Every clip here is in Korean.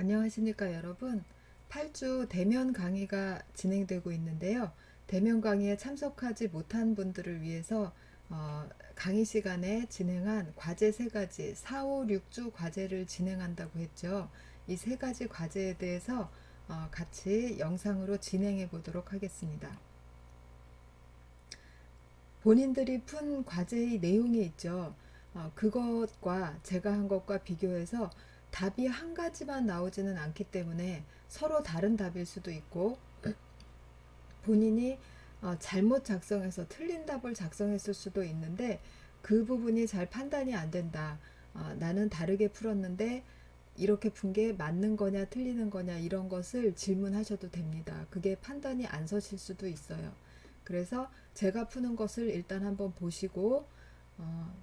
안녕하십니까 여러분. 8주 대면 강의가 진행되고 있는데요. 대면 강의에 참석하지 못한 분들을 위해서 어, 강의 시간에 진행한 과제 세 가지 4, 5, 6주 과제를 진행한다고 했죠. 이 세 가지 과제에 대해서 어, 같이 영상으로 진행해 보도록 하겠습니다. 본인들이 푼 과제의 내용이 있죠. 어, 그것과 제가 한 것과 비교해서 답이 한 가지만 나오지는 않기 때문에 서로 다른 답일 수도 있고 본인이 어, 잘못 작성해서 틀린 답을 작성했을 수도 있는데 그 부분이 잘 판단이 안 된다. 어, 나는 다르게 풀었는데 이렇게 푼 게 맞는 거냐 틀리는 거냐 이런 것을 질문하셔도 됩니다. 그게 판단이 안 서실 수도 있어요. 그래서 제가 푸는 것을 일단 한번 보시고 어,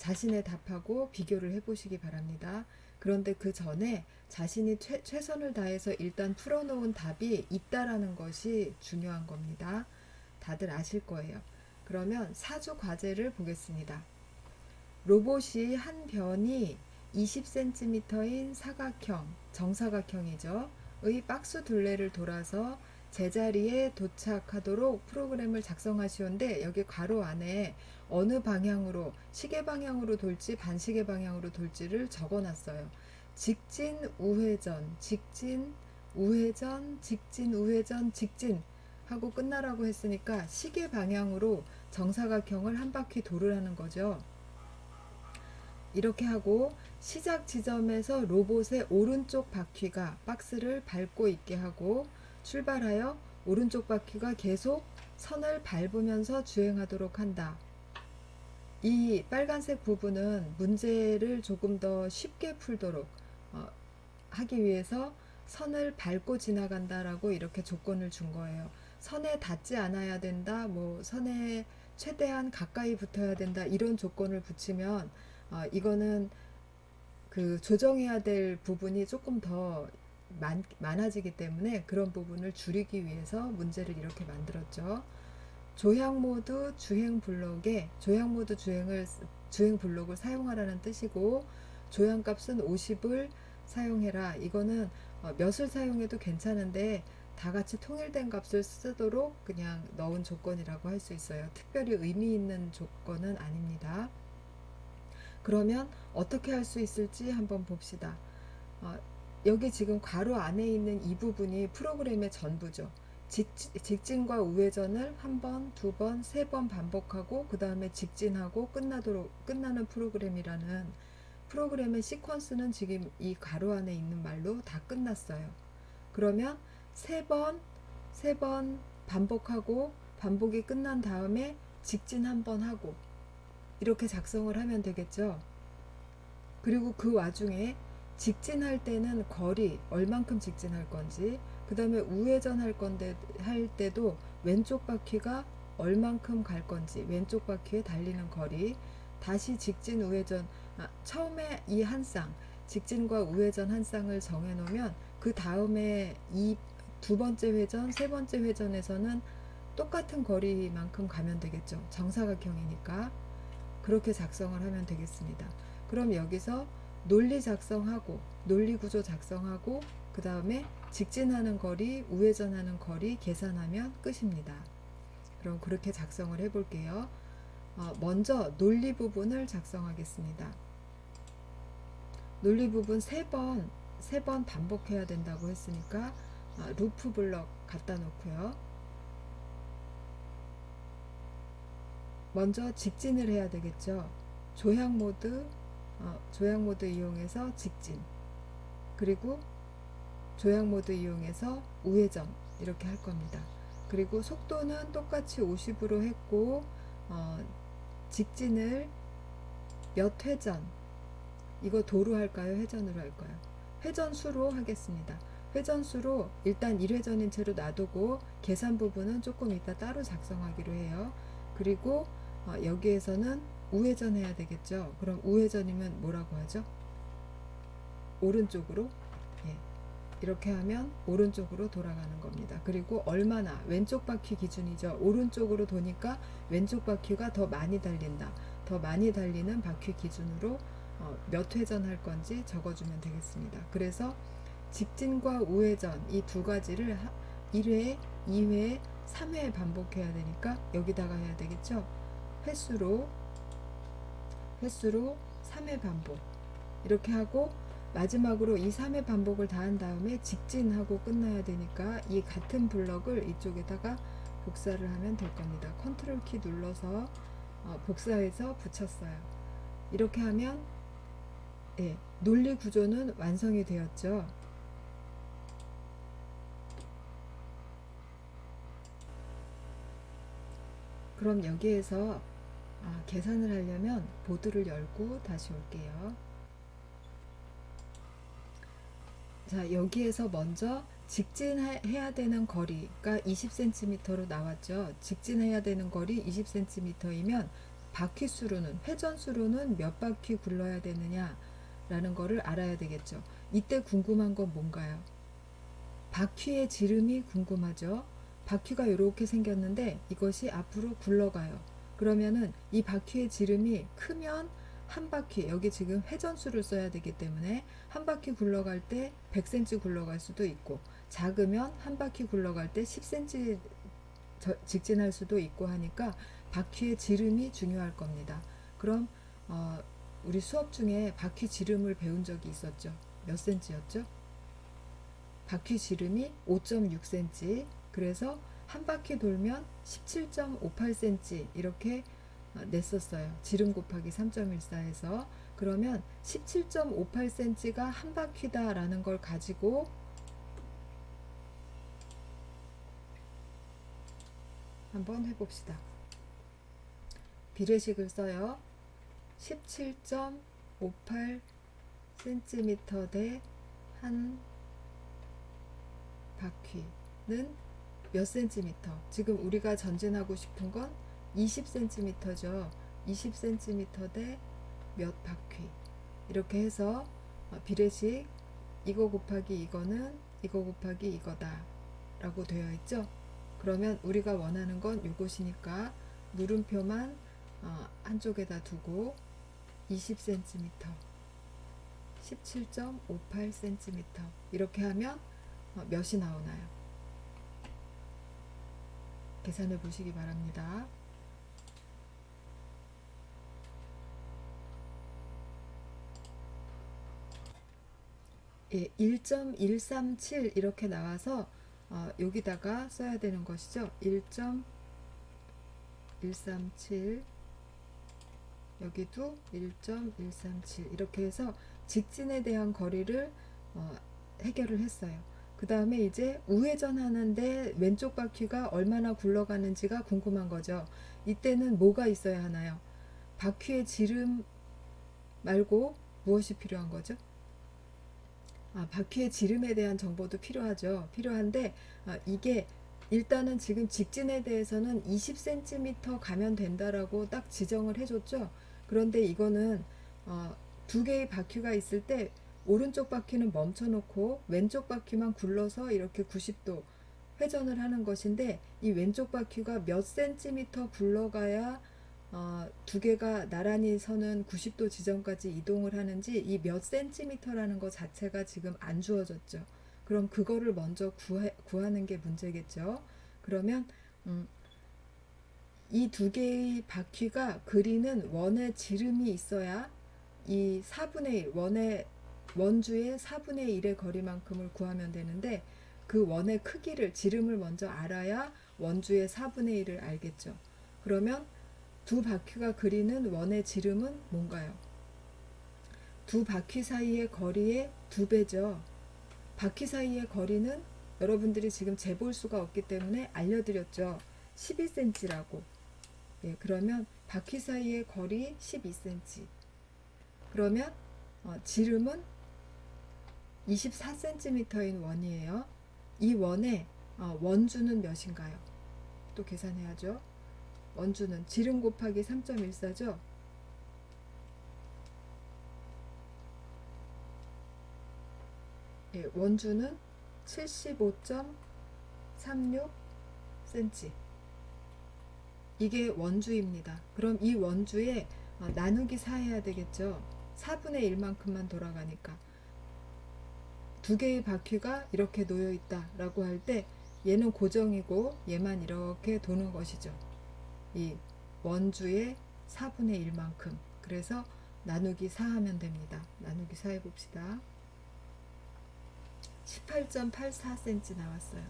자신의 답하고 비교를 해보시기 바랍니다. 그런데 그 전에 자신이 최, 최선을 다해서 일단 풀어놓은 답이 있다라는 것이 중요한 겁니다. 다들 아실 거예요. 그러면 사주 과제를 보겠습니다. 로봇이 한 변이 20cm인 사각형, 정사각형이죠. 의 박스 둘레를 돌아서 제자리에 도착하도록 프로그램을 작성하시온데 여기 괄호 안에 어느 방향으로 시계 방향으로 돌지 반시계 방향으로 돌지를 적어놨어요. 직진 우회전 직진 우회전 직진 우회전 직진 하고 끝나라고 했으니까 시계 방향으로 정사각형을 한 바퀴 도르라는 거죠. 이렇게 하고 시작 지점에서 로봇의 오른쪽 바퀴가 박스를 밟고 있게 하고 출발하여 오른쪽 바퀴가 계속 선을 밟으면서 주행하도록 한다. 이 빨간색 부분은 문제를 조금 더 쉽게 풀도록 어, 하기 위해서 선을 밟고 지나간다라고 이렇게 조건을 준 거예요. 선에 닿지 않아야 된다, 뭐 선에 최대한 가까이 붙어야 된다 이런 조건을 붙이면 어, 이거는 그 조정해야 될 부분이 조금 더 많, 많아지기 때문에 그런 부분을 줄이기 위해서 문제를 이렇게 만들었죠. 조향 모드 주행 블록에 조향 모드 주행을 주행 블록을 사용하라는 뜻이고 조향 값은 50을 사용해라. 이거는 어, 몇을 사용해도 괜찮은데 다 같이 통일된 값을 쓰도록 그냥 넣은 조건이라고 할 수 있어요. 특별히 의미 있는 조건은 아닙니다. 그러면 어떻게 할 수 있을지 한번 봅시다. 어, 여기 지금 괄호 안에 있는 이 부분이 프로그램의 전부죠. 직, 직진과 우회전을 한 번, 두 번, 세 번 반복하고 그 다음에 직진하고 끝나도록 끝나는 프로그램이라는 프로그램의 시퀀스는 지금 이 괄호 안에 있는 말로 다 끝났어요. 그러면 세 번, 세 번 반복하고 반복이 끝난 다음에 직진 한 번 하고 이렇게 작성을 하면 되겠죠. 그리고 그 와중에 직진할 때는 거리 얼만큼 직진할 건지 그 다음에 우회전 할 건데 할 때도 왼쪽 바퀴가 얼만큼 갈 건지 왼쪽 바퀴에 달리는 거리 다시 직진 우회전 아, 처음에 이 한 쌍 직진과 우회전 한 쌍을 정해 놓으면 그 다음에 이 두 번째 회전 세 번째 회전에서는 똑같은 거리만큼 가면 되겠죠. 정사각형이니까. 그렇게 작성을 하면 되겠습니다. 그럼 여기서 논리 작성하고 논리 구조 작성하고 그 다음에 직진하는 거리, 우회전하는 거리 계산하면 끝입니다. 그럼 그렇게 작성을 해볼게요. 어, 먼저 논리 부분을 작성하겠습니다. 논리 부분 세 번, 세번 반복해야 된다고 했으니까 어, 루프 블럭 갖다 놓고요. 먼저 직진을 해야 되겠죠. 조향 모드, 어, 조향 모드 이용해서 직진. 그리고 조향 모드 이용해서 우회전 이렇게 할 겁니다. 그리고 속도는 똑같이 50으로 했고 어, 직진을 몇 회전 이거 도로 할까요? 회전으로 할까요? 회전수로 하겠습니다. 회전수로 일단 1회전인 채로 놔두고 계산 부분은 조금 이따 따로 작성하기로 해요. 그리고 어, 여기에서는 우회전 해야 되겠죠. 그럼 우회전이면 뭐라고 하죠? 오른쪽으로 예. 이렇게 하면 오른쪽으로 돌아가는 겁니다. 그리고 얼마나 왼쪽 바퀴 기준이죠. 오른쪽으로 도니까 왼쪽 바퀴가 더 많이 달린다. 더 많이 달리는 바퀴 기준으로 어, 몇 회전 할 건지 적어주면 되겠습니다. 그래서 직진과 우회전 이 두 가지를 1회, 2회, 3회 반복해야 되니까 여기다가 해야 되겠죠. 횟수로 횟수로 3회 반복 이렇게 하고 마지막으로 이 3회 반복을 다한 다음에 직진하고 끝나야 되니까 이 같은 블럭을 이쪽에다가 복사를 하면 될 겁니다. 컨트롤 키 눌러서 어, 복사해서 붙였어요. 이렇게 하면 예, 논리 구조는 완성이 되었죠. 그럼 여기에서 아, 계산을 하려면 보드를 열고 다시 올게요. 자, 여기에서 먼저 직진해야 되는 거리가 20cm로 나왔죠. 직진해야 되는 거리 20cm이면 바퀴 수로는 회전 수로는 몇 바퀴 굴러야 되느냐라는 거를 알아야 되겠죠. 이때 궁금한 건 뭔가요? 바퀴의 지름이 궁금하죠. 바퀴가 이렇게 생겼는데 이것이 앞으로 굴러가요. 그러면은 이 바퀴의 지름이 크면 한 바퀴 여기 지금 회전수를 써야 되기 때문에 한 바퀴 굴러갈 때 100cm 굴러갈 수도 있고 작으면 한 바퀴 굴러갈 때 10cm 저- 직진할 수도 있고 하니까 바퀴의 지름이 중요할 겁니다. 그럼 어, 우리 수업 중에 바퀴 지름을 배운 적이 있었죠. 몇 cm였죠? 바퀴 지름이 5.6cm. 그래서 한 바퀴 돌면 17.58cm 이렇게 어, 냈었어요. 지름 곱하기 3.14해서 그러면 17.58cm가 한 바퀴다라는 걸 가지고 한번 해봅시다. 비례식을 써요. 17.58cm 대 한 바퀴는 몇 cm? 지금 우리가 전진하고 싶은 건 20cm죠. 20cm 대 몇 바퀴. 이렇게 해서 어, 비례식 이거 곱하기 이거는 이거 곱하기 이거다. 라고 되어 있죠. 그러면 우리가 원하는 건 이것이니까 물음표만 어, 한쪽에다 두고 20cm, 17.58cm 이렇게 하면 어, 몇이 나오나요? 계산해 보시기 바랍니다. 예, 1.137 이렇게 나와서 어, 여기다가 써야 되는 것이죠. 1.137 여기도 1.137 이렇게 해서 직진에 대한 거리를 어, 해결을 했어요. 그 다음에 이제 우회전 하는데 왼쪽 바퀴가 얼마나 굴러가는지가 궁금한 거죠. 이때는 뭐가 있어야 하나요? 바퀴의 지름 말고 무엇이 필요한 거죠? 아, 바퀴의 지름에 대한 정보도 필요하죠. 필요한데 아, 이게 일단은 지금 직진에 대해서는 20cm 가면 된다라고 딱 지정을 해줬죠. 그런데 이거는 어, 두 개의 바퀴가 있을 때 오른쪽 바퀴는 멈춰놓고 왼쪽 바퀴만 굴러서 이렇게 90도 회전을 하는 것인데 이 왼쪽 바퀴가 몇 센티미터 굴러가야 어, 두 개가 나란히 서는 90도 지점까지 이동을 하는지 이 몇 센티미터라는 것 자체가 지금 안 주어졌죠. 그럼 그거를 먼저 구하, 구하는 게 문제겠죠. 그러면 음, 이 두 개의 바퀴가 그리는 원의 지름이 있어야 이 4분의 1, 원의 원주의 4분의 1의 거리만큼을 구하면 되는데 그 원의 크기를 지름을 먼저 알아야 원주의 4분의 1을 알겠죠. 그러면 두 바퀴가 그리는 원의 지름은 뭔가요? 두 바퀴 사이의 거리의 두 배죠. 바퀴 사이의 거리는 여러분들이 지금 재볼 수가 없기 때문에 알려드렸죠. 12cm라고. 예, 그러면 바퀴 사이의 거리 12cm. 그러면 어, 지름은 24cm인 원이에요. 이 원의 어, 원주는 몇인가요? 또 계산해야죠. 원주는 지름 곱하기 3.14죠. 예, 원주는 75.36cm. 이게 원주입니다. 그럼 이 원주에 어, 나누기 4 해야 되겠죠. 4분의 1만큼만 돌아가니까 두 개의 바퀴가 이렇게 놓여 있다라고 할 때 얘는 고정이고 얘만 이렇게 도는 것이죠. 이 원주의 4분의 1만큼. 그래서 나누기 4 하면 됩니다. 나누기 4 해봅시다. 18.84cm 나왔어요.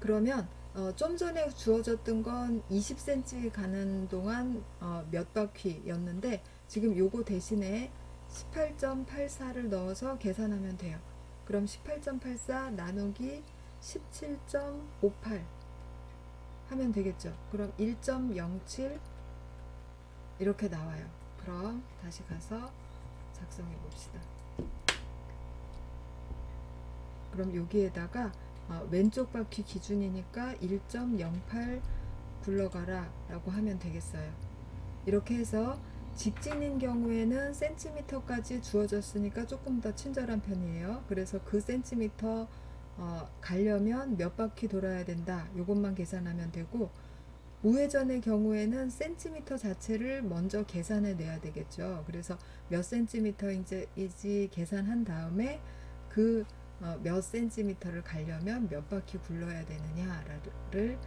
그러면 어, 좀 전에 주어졌던 건 20cm 가는 동안 어, 몇 바퀴였는데 지금 요거 대신에 18.84를 넣어서 계산하면 돼요. 그럼 18.84 나누기 17.58 하면 되겠죠. 그럼 1.07 이렇게 나와요. 그럼 다시 가서 작성해 봅시다. 그럼 여기에다가 어, 왼쪽 바퀴 기준이니까 1.08 굴러가라 라고 하면 되겠어요. 이렇게 해서 직진인 경우에는 센티미터까지 주어졌으니까 조금 더 친절한 편이에요. 그래서 그 센티미터 어, 가려면 몇 바퀴 돌아야 된다. 이것만 계산하면 되고 우회전의 경우에는 센티미터 자체를 먼저 계산해 내야 되겠죠. 그래서 몇 센티미터인지 계산한 다음에 그 어, 몇 센티미터를 가려면 몇 바퀴 굴러야 되느냐를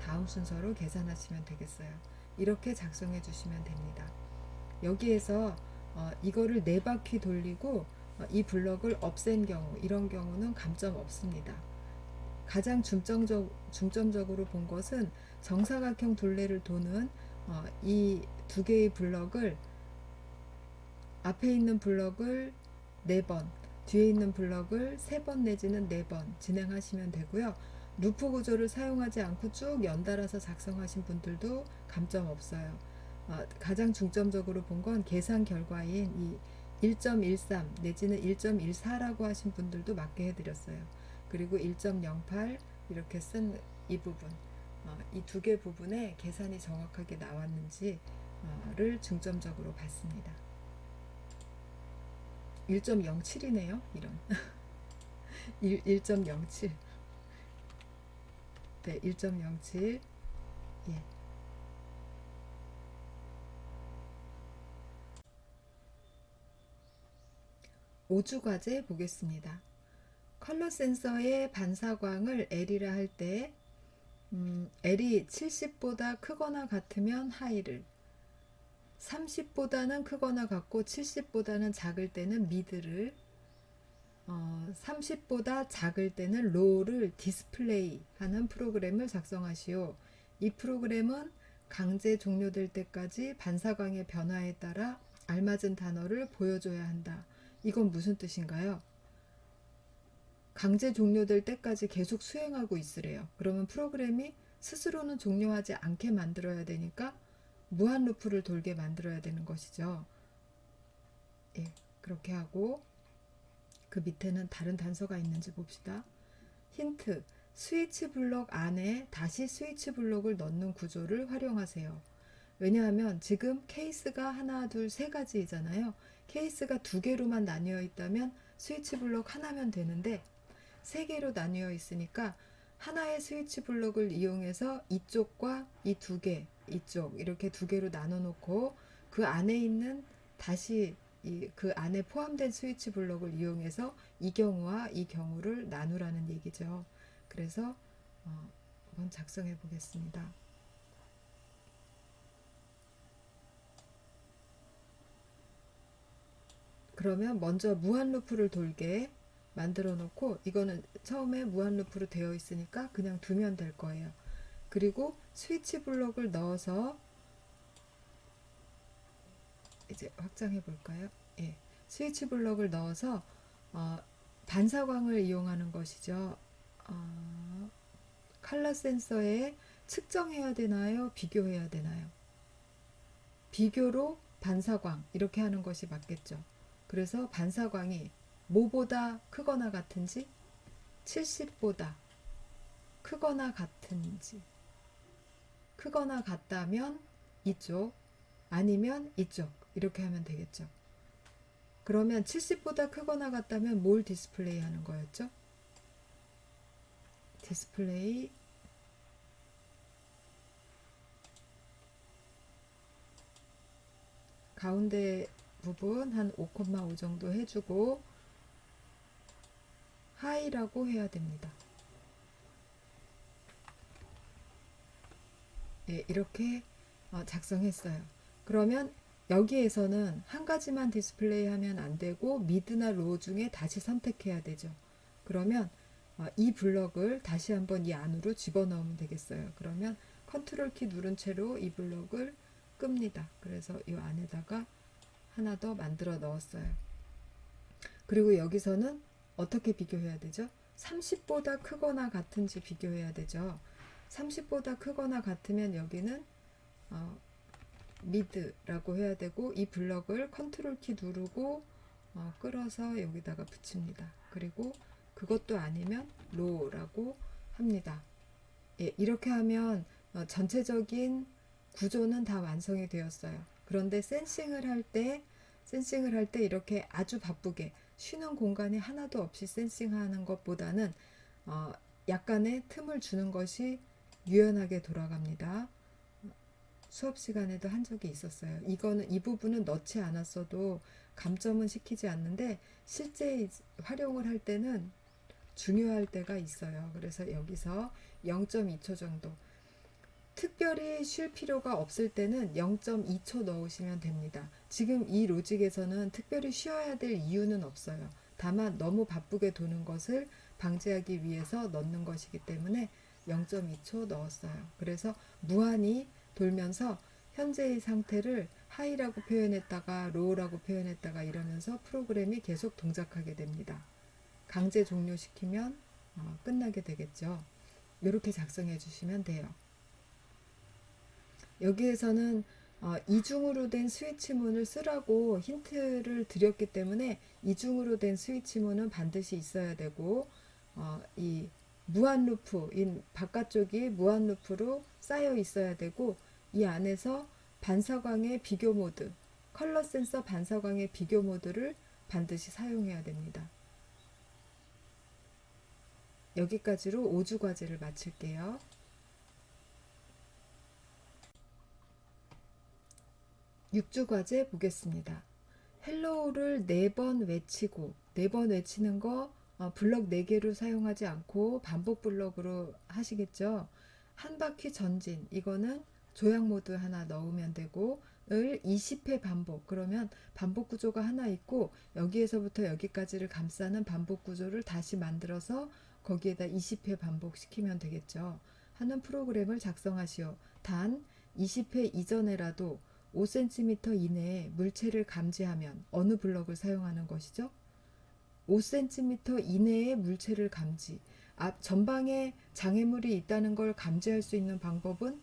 다음 순서로 계산하시면 되겠어요. 이렇게 작성해 주시면 됩니다. 여기에서 어, 이거를 네 바퀴 돌리고 어, 이 블럭을 없앤 경우 이런 경우는 감점 없습니다. 가장 중점적, 중점적으로 본 것은 정사각형 둘레를 도는 어, 이 두 개의 블럭을 앞에 있는 블럭을 네 번, 뒤에 있는 블럭을 세번 내지는 네번 진행하시면 되고요. 루프 구조를 사용하지 않고 쭉 연달아서 작성하신 분들도 감점 없어요. 어, 가장 중점적으로 본 건 계산 결과인 이 1.13 내지는 1.14라고 하신 분들도 맞게 해드렸어요. 그리고 1.08 이렇게 쓴 이 부분 어, 이두 개 부분에 계산이 정확하게 나왔는지를 중점적으로 봤습니다. 1.07이네요. 이런 1, 1.07 네, 1.07 예. 오주 과제 보겠습니다. 컬러 센서의 반사광을 L이라 할 때, 음, L이 70보다 크거나 같으면 하이를, 30보다는 크거나 같고 70보다는 작을 때는 미드를, 어, 30보다 작을 때는 로우를 디스플레이 하는 프로그램을 작성하시오. 이 프로그램은 강제 종료될 때까지 반사광의 변화에 따라 알맞은 단어를 보여줘야 한다. 이건 무슨 뜻인가요? 강제 종료될 때까지 계속 수행하고 있으래요. 그러면 프로그램이 스스로는 종료하지 않게 만들어야 되니까 무한 루프를 돌게 만들어야 되는 것이죠. 예, 그렇게 하고 그 밑에는 다른 단서가 있는지 봅시다. 힌트. 스위치 블록 안에 다시 스위치 블록을 넣는 구조를 활용하세요. 왜냐하면 지금 케이스가 하나, 둘, 세 가지이잖아요. 케이스가 두 개로만 나뉘어 있다면 스위치 블록 하나면 되는데 세 개로 나뉘어 있으니까 하나의 스위치 블록을 이용해서 이쪽과 이 두 개, 이쪽 이렇게 두 개로 나눠 놓고 그 안에 있는 다시 이 그 안에 포함된 스위치 블록을 이용해서 이 경우와 이 경우를 나누라는 얘기죠. 그래서 어, 한번 작성해 보겠습니다. 그러면 먼저 무한 루프를 돌게 만들어 놓고 이거는 처음에 무한 루프로 되어 있으니까 그냥 두면 될 거예요. 그리고 스위치 블록을 넣어서 이제 확장해 볼까요? 예. 스위치 블록을 넣어서 어, 반사광을 이용하는 것이죠. 어, 칼라 센서에 측정해야 되나요? 비교해야 되나요? 비교로 반사광 이렇게 하는 것이 맞겠죠. 그래서 반사광이 뭐보다 크거나 같은지 70보다 크거나 같은지 크거나 같다면 이쪽 아니면 이쪽 이렇게 하면 되겠죠. 그러면 70보다 크거나 같다면 뭘 디스플레이 하는 거였죠? 디스플레이 가운데 부분 한 5,5 정도 해주고 하이라고 해야 됩니다. 네, 이렇게 어, 작성했어요. 그러면 여기에서는 한 가지만 디스플레이 하면 안 되고 미드나 로우 중에 다시 선택해야 되죠. 그러면 어, 이 블럭을 다시 한번 이 안으로 집어넣으면 되겠어요. 그러면 컨트롤 키 누른 채로 이 블럭을 끕니다. 그래서 이 안에다가 하나 더 만들어 넣었어요. 그리고 여기서는 어떻게 비교해야 되죠? 30보다 크거나 같은지 비교해야 되죠. 30보다 크거나 같으면 여기는 어, 미드라고 해야 되고 이 블럭을 컨트롤 키 누르고 어, 끌어서 여기다가 붙입니다. 그리고 그것도 아니면 로우라고 합니다. 예, 이렇게 하면 어, 전체적인 구조는 다 완성이 되었어요. 그런데 센싱을 할 때, 센싱을 할 때 이렇게 아주 바쁘게 쉬는 공간이 하나도 없이 센싱하는 것보다는 어, 약간의 틈을 주는 것이 유연하게 돌아갑니다. 수업 시간에도 한 적이 있었어요. 이거는 이 부분은 넣지 않았어도 감점은 시키지 않는데 실제 활용을 할 때는 중요할 때가 있어요. 그래서 여기서 0.2초 정도 특별히 쉴 필요가 없을 때는 0.2초 넣으시면 됩니다. 지금 이 로직에서는 특별히 쉬어야 될 이유는 없어요. 다만 너무 바쁘게 도는 것을 방지하기 위해서 넣는 것이기 때문에 0.2초 넣었어요. 그래서 무한히 돌면서 현재의 상태를 하이라고 표현했다가 로우라고 표현했다가 이러면서 프로그램이 계속 동작하게 됩니다. 강제 종료시키면 어, 끝나게 되겠죠. 이렇게 작성해 주시면 돼요. 여기에서는 어, 이중으로 된 스위치문을 쓰라고 힌트를 드렸기 때문에 이중으로 된 스위치문은 반드시 있어야 되고 어, 이 무한 루프인 바깥쪽이 무한 루프로 쌓여 있어야 되고 이 안에서 반사광의 비교 모드 컬러 센서 반사광의 비교 모드를 반드시 사용해야 됩니다. 여기까지로 5주 과제를 마칠게요. 6주 과제 보겠습니다. 헬로우를 4번 외치고 4번 외치는 거 어, 블럭 4개로 사용하지 않고 반복 블럭으로 하시겠죠. 한 바퀴 전진 이거는 조약 모드 하나 넣으면 되고 을 20회 반복 그러면 반복 구조가 하나 있고 여기에서부터 여기까지를 감싸는 반복 구조를 다시 만들어서 거기에다 20회 반복시키면 되겠죠. 하는 프로그램을 작성하시오. 단 20회 이전에라도 5cm 이내에 물체를 감지하면 어느 블럭을 사용하는 것이죠? 5cm 이내의 물체를 감지. 앞 전방에 장애물이 있다는 걸 감지할 수 있는 방법은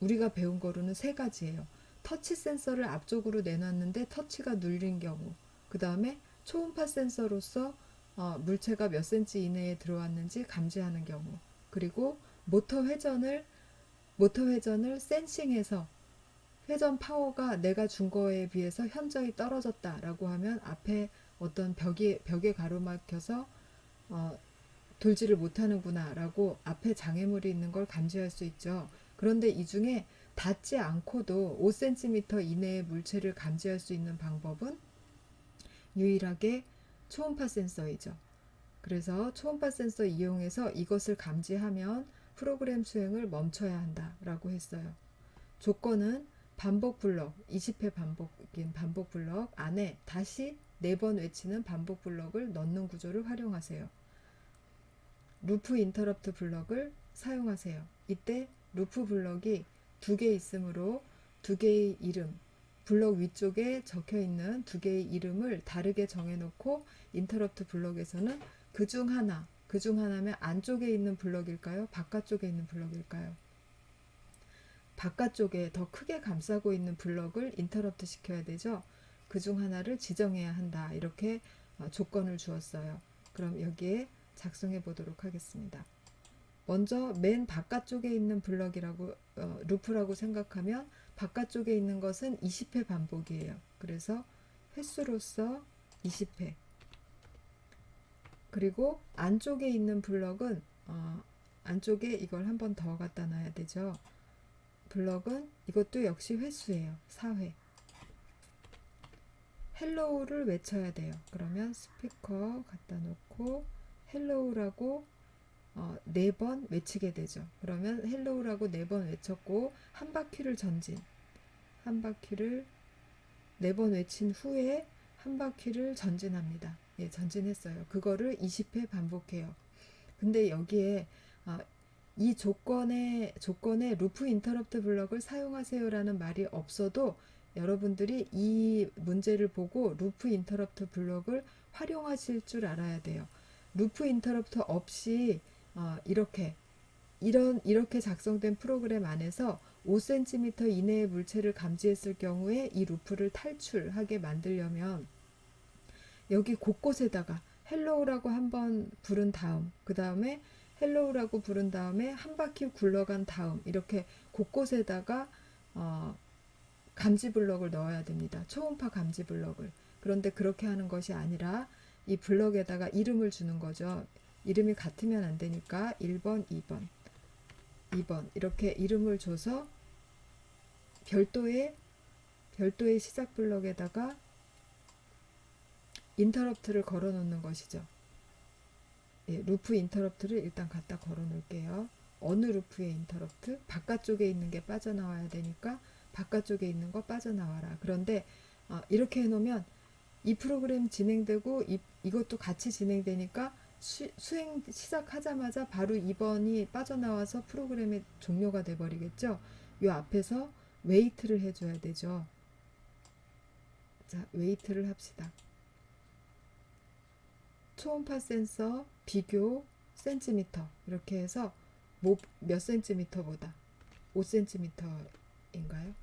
우리가 배운 거로는 세 가지예요. 터치 센서를 앞쪽으로 내놨는데 터치가 눌린 경우. 그 다음에 초음파 센서로서 어, 물체가 몇 센치 이내에 들어왔는지 감지하는 경우. 그리고 모터 회전을 모터 회전을 센싱해서 회전 파워가 내가 준 거에 비해서 현저히 떨어졌다라고 하면 앞에 어떤 벽이 벽에 가로막혀서 어, 돌지를 못하는구나라고 앞에 장애물이 있는 걸 감지할 수 있죠. 그런데 이 중에 닿지 않고도 5cm 이내의 물체를 감지할 수 있는 방법은 유일하게 초음파 센서이죠. 그래서 초음파 센서 이용해서 이것을 감지하면 프로그램 수행을 멈춰야 한다라고 했어요. 조건은 반복 블럭, 20회 반복인 반복 블럭 안에 다시 4번 외치는 반복 블럭을 넣는 구조를 활용하세요. 루프 인터럽트 블럭을 사용하세요. 이때 루프 블럭이 두 개 있으므로 두 개의 이름, 블럭 위쪽에 적혀 있는 두 개의 이름을 다르게 정해놓고 인터럽트 블럭에서는 그 중 하나, 그 중 하나면 안쪽에 있는 블럭일까요? 바깥쪽에 있는 블럭일까요? 바깥쪽에 더 크게 감싸고 있는 블럭을 인터럽트 시켜야 되죠. 그 중 하나를 지정해야 한다. 이렇게 어, 조건을 주었어요. 그럼 여기에 작성해 보도록 하겠습니다. 먼저 맨 바깥쪽에 있는 블럭이라고 어, 루프라고 생각하면 바깥쪽에 있는 것은 20회 반복이에요. 그래서 횟수로서 20회. 그리고 안쪽에 있는 블럭은 어, 안쪽에 이걸 한 번 더 갖다 놔야 되죠. 블럭은 이것도 역시 횟수예요. 4회. 헬로우를 외쳐야 돼요. 그러면 스피커 갖다 놓고 헬로우라고 어, 네번 외치게 되죠. 그러면 헬로우라고 네번 외쳤고 한 바퀴를 전진. 한 바퀴를 네번 외친 후에 한 바퀴를 전진합니다. 예, 전진했어요. 그거를 20회 반복해요. 근데 여기에 아, 이 조건에 조건에 루프 인터럽트 블럭을 사용하세요라는 말이 없어도 여러분들이 이 문제를 보고 루프 인터럽트 블럭을 활용하실 줄 알아야 돼요. 루프 인터럽트 없이 어, 이렇게 이런 이렇게 작성된 프로그램 안에서 5cm 이내의 물체를 감지했을 경우에 이 루프를 탈출하게 만들려면 여기 곳곳에다가 헬로우라고 한번 부른 다음 그 다음에 헬로우라고 부른 다음에 한 바퀴 굴러간 다음 이렇게 곳곳에다가 어, 감지 블럭을 넣어야 됩니다. 초음파 감지 블럭을. 그런데 그렇게 하는 것이 아니라 이 블럭에다가 이름을 주는 거죠. 이름이 같으면 안 되니까 1번, 2번, 2번 이렇게 이름을 줘서 별도의 별도의 시작 블럭에다가 인터럽트를 걸어 놓는 것이죠. 예, 루프 인터럽트를 일단 갖다 걸어 놓을게요. 어느 루프의 인터럽트? 바깥쪽에 있는 게 빠져나와야 되니까 바깥쪽에 있는 거 빠져나와라. 그런데 어, 이렇게 해놓으면 이 프로그램 진행되고 이, 이것도 같이 진행되니까 수, 수행 시작하자마자 바로 2번이 빠져나와서 프로그램의 종료가 돼버리겠죠. 요 앞에서 웨이트를 해줘야 되죠. 자, 웨이트를 합시다. 초음파 센서 비교 센티미터 이렇게 해서 뭐, 몇 센티미터보다 5cm인가요?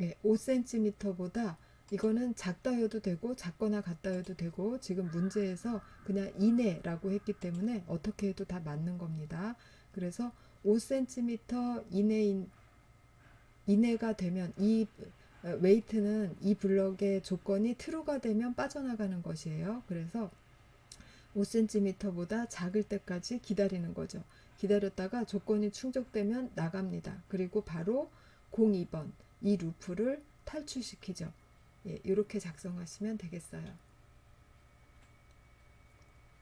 예, 5cm보다 이거는 작다여도 되고 작거나 같다여도 되고 지금 문제에서 그냥 이내라고 했기 때문에 어떻게 해도 다 맞는 겁니다. 그래서 5cm 이내인 이내가 되면 이 어, 웨이트는 이 블럭의 조건이 true가 되면 빠져나가는 것이에요. 그래서 5cm보다 작을 때까지 기다리는 거죠. 기다렸다가 조건이 충족되면 나갑니다. 그리고 바로 02번 이 루프를 탈출시키죠. 예, 이렇게 작성하시면 되겠어요.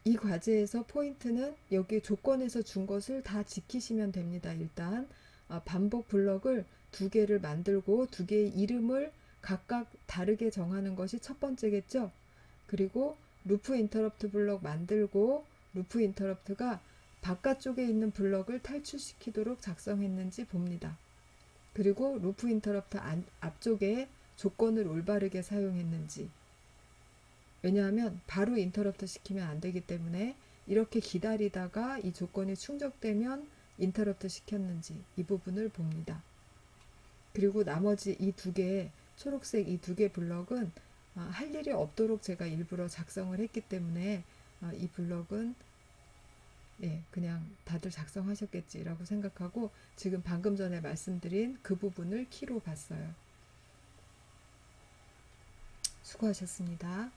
이 과제에서 포인트는 여기 조건에서 준 것을 다 지키시면 됩니다. 일단 아, 반복 블럭을 두 개를 만들고 두 개의 이름을 각각 다르게 정하는 것이 첫 번째겠죠. 그리고 루프 인터럽트 블럭 만들고 루프 인터럽트가 바깥쪽에 있는 블럭을 탈출시키도록 작성했는지 봅니다. 그리고 루프 인터럽트 안, 앞쪽에 조건을 올바르게 사용했는지 왜냐하면 바로 인터럽트 시키면 안 되기 때문에 이렇게 기다리다가 이 조건이 충족되면 인터럽트 시켰는지 이 부분을 봅니다. 그리고 나머지 이 두 개, 초록색 이 두 개 블럭은 아, 할 일이 없도록 제가 일부러 작성을 했기 때문에 아, 이 블럭은 예, 그냥 다들 작성하셨겠지라고 생각하고 지금 방금 전에 말씀드린 그 부분을 키로 봤어요. 수고하셨습니다.